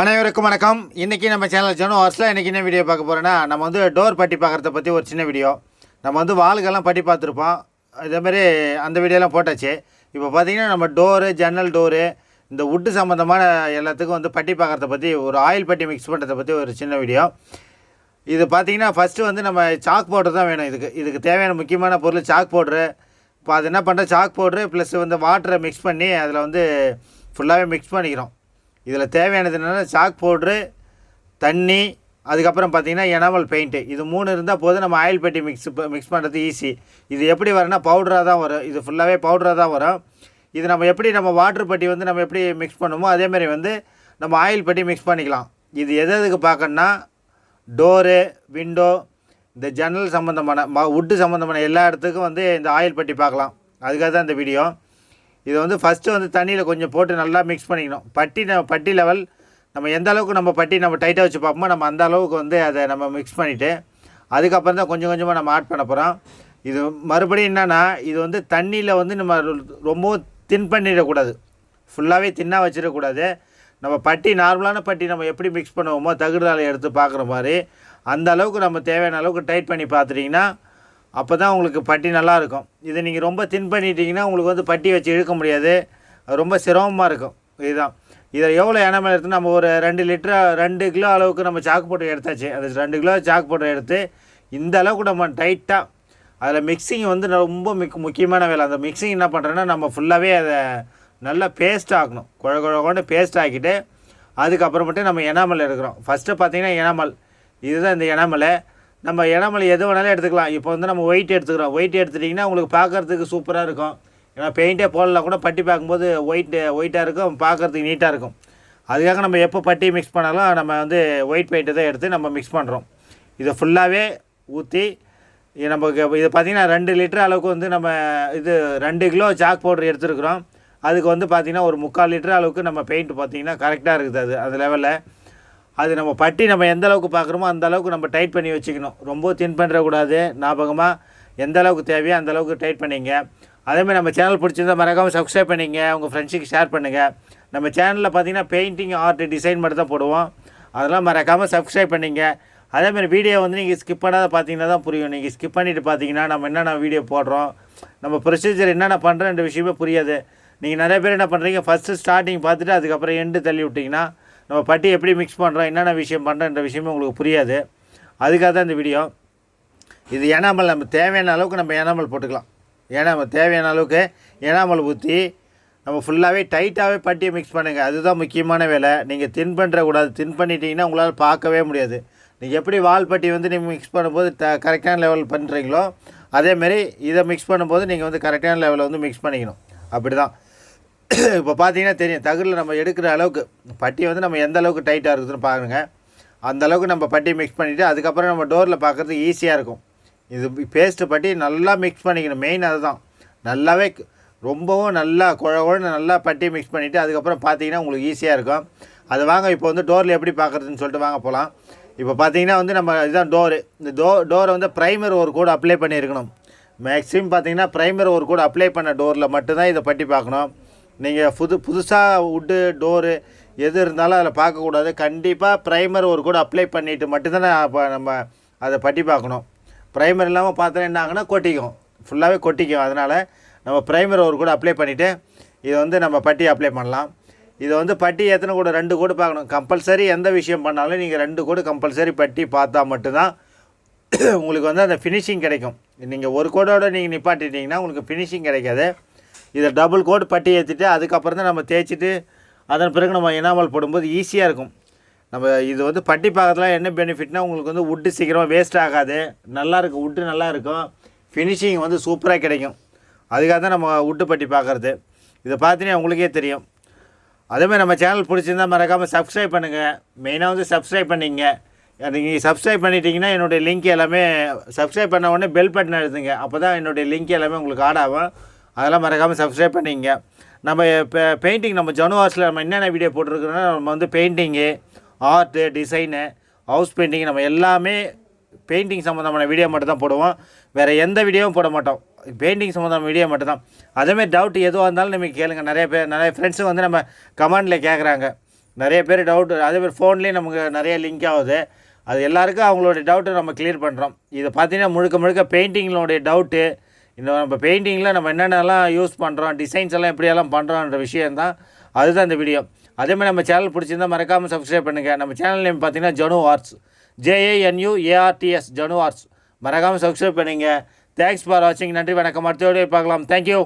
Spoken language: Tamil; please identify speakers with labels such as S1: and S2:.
S1: அனைவருக்கும் வணக்கம். இன்றைக்கி நம்ம சேனல் ஜனோ ஹார்ஸில் இன்றைக்கி என்ன வீடியோ பார்க்க போகிறோன்னா நம்ம வந்து டோர் பட்டி பார்க்குறத பற்றி ஒரு சின்ன வீடியோ நம்ம வந்து வாளுக்கெல்லாம் பட்டி பார்த்துருப்போம். இதேமாரி அந்த வீடியோலாம் போட்டாச்சு. இப்போ பார்த்திங்கன்னா நம்ம டோரு ஜன்னல் டோரு இந்த வுட்டு சம்மந்தமான எல்லாத்துக்கும் வந்து பட்டி பார்க்குறத பற்றி ஒரு ஆயில் பட்டி மிக்ஸ் பண்ணுறதை பற்றி ஒரு சின்ன வீடியோ இது பார்த்தீங்கன்னா ஃபஸ்ட்டு வந்து நம்ம சாக் பவுடர் தான் வேணும். இதுக்கு இதுக்கு தேவையான முக்கியமான பொருள் சாக் பவுட்ரு இப்போ அது என்ன பண்ணுற சாக் பவுட்ரு ப்ளஸ் வந்து வாட்டரை மிக்ஸ் பண்ணி அதில் வந்து ஃபுல்லாகவே மிக்ஸ் பண்ணிக்கிறோம். இதில் தேவையானது என்னென்னா சாக் பவுட்ரு தண்ணி அதுக்கப்புறம் பார்த்திங்கன்னா எனவல் பெயிண்ட்டு இது மூணு இருந்தால் போதும் நம்ம ஆயில் பெட்டி மிக்ஸ் மிக்ஸ் பண்ணுறது ஈஸி இது எப்படி வரும்னா பவுடராக தான் வரும். இது ஃபுல்லாகவே பவுடராக தான் வரும். இது நம்ம எப்படி நம்ம வாட்ரு பட்டி வந்து நம்ம எப்படி மிக்ஸ் பண்ணுமோ அதேமாதிரி வந்து நம்ம ஆயில் பட்டி மிக்ஸ் பண்ணிக்கலாம். இது எது எதுக்கு பார்க்கணுன்னா டோரு விண்டோ இந்த ஜன்னல் சம்மந்தமான ம வுட்டு சம்மந்தமான எல்லா இடத்துக்கும் வந்து இந்த ஆயில் பட்டி பார்க்கலாம். அதுக்காக தான் இந்த வீடியோ இதை வந்து ஃபஸ்ட்டு வந்து தண்ணியில் கொஞ்சம் போட்டு நல்லா மிக்ஸ் பண்ணிக்கணும். பட்டி நம்ம பட்டி லெவல் நம்ம எந்த அளவுக்கு நம்ம பட்டி நம்ம டைட்டாக வச்சு பார்ப்போமோ நம்ம அந்த அளவுக்கு வந்து அதை நம்ம மிக்ஸ் பண்ணிவிட்டு அதுக்கப்புறம் தான் கொஞ்சம் கொஞ்சமாக நம்ம ஆட் பண்ண போகிறோம் இது மறுபடியும் என்னென்னா இது வந்து தண்ணியில் வந்து நம்ம ரொம்பவும் தின் பண்ணிடக்கூடாது. ஃபுல்லாகவே தின்னாக வச்சிடக்கூடாது. நம்ம பட்டி நார்மலான பட்டி நம்ம எப்படி மிக்ஸ் பண்ணுவோமோ தகுடாலை எடுத்து பார்க்குற மாதிரி அந்த அளவுக்கு நம்ம தேவையான அளவுக்கு டைட் பண்ணி பார்த்துட்டிங்கன்னா அப்போ தான் உங்களுக்கு பட்டி நல்லா இருக்கும் இதை நீங்கள் ரொம்ப தின் பண்ணிட்டீங்கன்னா உங்களுக்கு வந்து பட்டி வச்சு இழுக்க முடியாது. ரொம்ப சிரமமாக இருக்கும். இதுதான். இதை எவ்வளோ எண்ணெய் எடுத்து நம்ம ஒரு ரெண்டு லிட்டர் ரெண்டு கிலோ அளவுக்கு நம்ம சாக்கு போட்டு எடுத்தாச்சு. அது ரெண்டு கிலோ சாக்கு போட்டு எடுத்து இந்த அளவுக்கு நம்ம டைட்டாக அதில் மிக்சிங் வந்து ரொம்ப மிக் முக்கியமான வேலை. அந்த மிக்சிங் என்ன பண்ணுறேன்னா நம்ம ஃபுல்லாகவே அதை நல்லா பேஸ்ட் ஆக்கணும். குழ குழ கொண்டு பேஸ்ட் ஆக்கிட்டு அதுக்கப்புறமேட்டு நம்ம எனாமல் எடுக்கிறோம். ஃபஸ்ட்டு பார்த்தீங்கன்னா எனாமல் இதுதான் இந்த எனாமலை நம்ம இடமலை எது வேணாலும் எடுத்துக்கலாம். இப்போ வந்து நம்ம ஒயிட் எடுத்துக்கிறோம். ஒயிட் எடுத்துட்டிங்கன்னா உங்களுக்கு பார்க்குறதுக்கு சூப்பராக இருக்கும். ஏன்னா பெயிண்டே போடலாம் கூட பட்டி பார்க்கும்போது ஒயிட்டு ஒயிட்டாக இருக்கும். பார்க்குறதுக்கு நீட்டாக இருக்கும். அதுக்காக நம்ம எப்போ பட்டி மிக்ஸ் பண்ணாலும் நம்ம வந்து ஒயிட் பெயிண்ட்டை தான் எடுத்து நம்ம மிக்ஸ் பண்ணுறோம் இதை ஃபுல்லாகவே ஊற்றி நமக்கு இது பார்த்திங்கன்னா ரெண்டு லிட்டர் அளவுக்கு வந்து நம்ம இது ரெண்டு கிலோ சாக் பவுடர் எடுத்துருக்குறோம். அதுக்கு வந்து பார்த்திங்கன்னா ஒரு முக்கால் லிட்டர் அளவுக்கு நம்ம பெயிண்ட் பார்த்திங்கன்னா கரெக்டாக இருக்குது அது. அந்த லெவலில் அது நம்ம பட்டி நம்ம எந்த அளவுக்கு பார்க்குறோமோ அந்த அளவுக்கு நம்ம டைட் பண்ணி வச்சுக்கணும். ரொம்ப தின் பண்ணுறக்கூடாது ஞாபகமாக எந்த அளவுக்கு தேவையோ அந்த அளவுக்கு டைட் பண்ணிங்க. அதேமாதிரி நம்ம சேனல் பிடிச்சிருந்தா மறக்காமல் சப்ஸ்கிரைப் பண்ணிங்க உங்கள் ஃப்ரெண்ட்ஸுக்கு ஷேர் பண்ணுங்கள் நம்ம சேனலில் பார்த்தீங்கன்னா பெயிண்டிங் ஆர்ட் டிசைன் மட்டும் தான் போடுவோம். அதெல்லாம் மறக்காமல் சப்ஸ்கிரைப் பண்ணிங்க. அதேமாதிரி வீடியோ வந்து நீங்கள் ஸ்கிப் பண்ணாத பார்த்தீங்கன்னா தான் புரியும். நீங்கள் ஸ்கிப் பண்ணிவிட்டு பார்த்தீங்கன்னா நம்ம என்னென்ன வீடியோ போடுறோம் நம்ம ப்ரொசீஜர் என்னென்ன பண்ணுறோன்ற விஷயமே புரியாது. நீங்கள் நிறைய பேர் என்ன பண்ணுறீங்க ஃபஸ்ட்டு ஸ்டார்டிங் பார்த்துட்டு அதுக்கப்புறம் எண்டு தள்ளி விட்டிங்கன்னா நம்ம பட்டி எப்படி மிக்ஸ் பண்ணுறோம் என்னென்ன விஷயம் பண்ணுறோன்ற விஷயமும் உங்களுக்கு புரியாது. அதுக்காக தான் இந்த வீடியோ இது ஏனாமல் நம்ம தேவையான அளவுக்கு நம்ம ஏனாமல் போட்டுக்கலாம். ஏன்னா நம்ம தேவையான அளவுக்கு ஏனாமல் ஊற்றி நம்ம ஃபுல்லாகவே டைட்டாகவே பட்டியை மிக்ஸ் பண்ணுங்கள் அதுதான் முக்கியமான வேலை. நீங்கள் தின் பண்ணுறக்கூடாது தின் பண்ணிட்டீங்கன்னா உங்களால் பார்க்கவே முடியாது. நீங்கள் எப்படி வால் பட்டி வந்து நீங்கள் மிக்ஸ் பண்ணும்போது த கரெக்டான லெவல் பண்ணுறீங்களோ அதேமாரி இதை மிக்ஸ் பண்ணும்போது நீங்கள் வந்து கரெக்டான லெவலில் வந்து மிக்ஸ் பண்ணிக்கணும். அப்படி தான் இப்போ பார்த்தீங்கன்னா தெரியும் தகரில் நம்ம எடுக்கிற அளவுக்கு பட்டி வந்து நம்ம எந்த அளவுக்கு டைட்டாக இருக்குதுன்னு பாருங்க. அந்த அளவுக்கு நம்ம பட்டி மிக்ஸ் பண்ணிவிட்டு அதுக்கப்புறம் நம்ம டோரில் பார்க்குறது ஈஸியாக இருக்கும். இது பேஸ்ட்டு பட்டி நல்லா மிக்ஸ் பண்ணிக்கணும். மெயின் அதுதான். நல்லாவே ரொம்பவும் நல்லா குழ நல்லா பட்டி மிக்ஸ் பண்ணிவிட்டு அதுக்கப்புறம் பார்த்தீங்கன்னா உங்களுக்கு ஈஸியாக இருக்கும். அது வாங்க இப்போ வந்து டோரில் எப்படி பார்க்குறதுன்னு சொல்லிட்டு வாங்க போகலாம் இப்போ பார்த்தீங்கன்னா வந்து நம்ம இதுதான் டோரு இந்த டோ டோரை வந்து ப்ரைமர் ஒரு கூட அப்ளை பண்ணியிருக்கணும். மேக்ஸிமம் பார்த்தீங்கன்னா ப்ரைமர் ஒரு கூட அப்ளை பண்ண டோரில் மட்டும்தான் இதை பட்டி பார்க்கணும். நீங்கள் புது புதுசாக வுட்டு டோரு எது இருந்தாலும் அதில் பார்க்கக்கூடாது. கண்டிப்பாக ப்ரைமர் ஒரு கூட அப்ளை பண்ணிவிட்டு மட்டும்தானே அப்போ நம்ம அதை பட்டி பார்க்கணும். ப்ரைமர் இல்லாமல் பார்த்தா என்ன ஆகுனா கொட்டிக்கும். ஃபுல்லாகவே கொட்டிக்கும். அதனால் நம்ம ப்ரைமர் ஒரு கூட அப்ளை பண்ணிவிட்டு இதை வந்து நம்ம பட்டி அப்ளை பண்ணலாம். இதை வந்து பட்டி எத்தனை கூட? ரெண்டு கூட பார்க்கணும். கம்பல்சரி எந்த விஷயம் பண்ணாலும் நீங்கள் ரெண்டு கூட கம்பல்சரி பட்டி பார்த்தா மட்டும்தான் உங்களுக்கு வந்து அந்த ஃபினிஷிங் கிடைக்கும். நீங்கள் ஒரு கோடோட நீங்கள் நிப்பாட்டிட்டீங்கன்னா உங்களுக்கு ஃபினிஷிங் கிடைக்காது. இதை டபுள் கோட் பட்டி ஏற்றிட்டு அதுக்கப்புறம் தான் நம்ம தேய்ச்சிட்டு அதன் பிறகு நம்ம எனாமல் போடும்போது ஈஸியாக இருக்கும். நம்ம இது வந்து பட்டி பார்க்கறதுல என்ன பெனிஃபிட்னால் உங்களுக்கு வந்து வுட்டு சீக்கிரமாக வேஸ்ட் ஆகாது. நல்லாயிருக்கும் உட்டு வுட்டு நல்லா இருக்கும். ஃபினிஷிங் வந்து சூப்பராக கிடைக்கும். அதுக்காக தான் நம்ம வுட்டு பட்டி பார்க்குறது இதை பார்த்தீங்கன்னா உங்களுக்கே தெரியும். அதேமாதிரி நம்ம சேனல் பிடிச்சிருந்தா மறக்காமல் சப்ஸ்கிரைப் பண்ணுங்கள் மெயினாக வந்து சப்ஸ்கிரைப் பண்ணிங்க. நீங்கள் சப்ஸ்கிரைப் பண்ணிட்டீங்கன்னா என்னுடைய லிங்க் எல்லாமே சப்ஸ்கிரைப் பண்ண உடனே பெல் பட்டன் எழுதுங்க. அப்போ தான் என்னுடைய லிங்க் எல்லாமே உங்களுக்கு ஆட் ஆகும். அதெல்லாம் மறக்காமல் சப்ஸ்கிரைப் பண்ணிங்க. நம்ம இப்போ பெயிண்டிங் நம்ம ஜனுவார்ஸில் நம்ம என்னென்ன வீடியோ போட்டிருக்கிறோன்னா நம்ம வந்து painting art design house painting நம்ம எல்லாமே பெயிண்டிங் சம்மந்தமான வீடியோ மட்டும் தான் போடுவோம். வேறு எந்த வீடியோவும் போட மாட்டோம். பெயிண்டிங் சம்மந்தமான வீடியோ மட்டும் தான் அதேமாதிரி டவுட் எதுவாக இருந்தாலும் நீங்கள் கேளுங்க. நிறைய பேர் நிறைய ஃப்ரெண்ட்ஸும் வந்து நம்ம கமெண்டில் கேட்குறாங்க நிறைய பேர் டவுட் அதேமாதிரி ஃபோன்லேயும் நமக்கு நிறைய லிங்க் ஆகுது. அது எல்லாருக்கும் அவங்களுடைய டவுட்டை நம்ம கிளியர் பண்ணுறோம் இதை பார்த்தீங்கன்னா முழுக்க முழுக்க பெயிண்டிங்களுடைய டவுட்டு இந்த நம்ம பெயிண்டிங்கில் நம்ம என்னென்னலாம் யூஸ் பண்ணுறோம் டிசைன்ஸ் எல்லாம் எப்படியெல்லாம் பண்ணுறோன்ற விஷயந்தான் அதுதான் இந்த வீடியோ அதேமாதிரி நம்ம சேனல் பிடிச்சிருந்தா மறக்காமல் சப்ஸ்கிரைப் பண்ணுங்கள் நம்ம சேனல் நேம் பார்த்தீங்கன்னா Janu arts J A N U A R T S Janu arts மறக்காமல் சப்ஸ்கிரைப் பண்ணுங்க. தேங்க்ஸ் ஃபார் வாட்சிங் நன்றி வணக்கம். அடுத்த வீடியோ பார்க்கலாம். தேங்க்யூ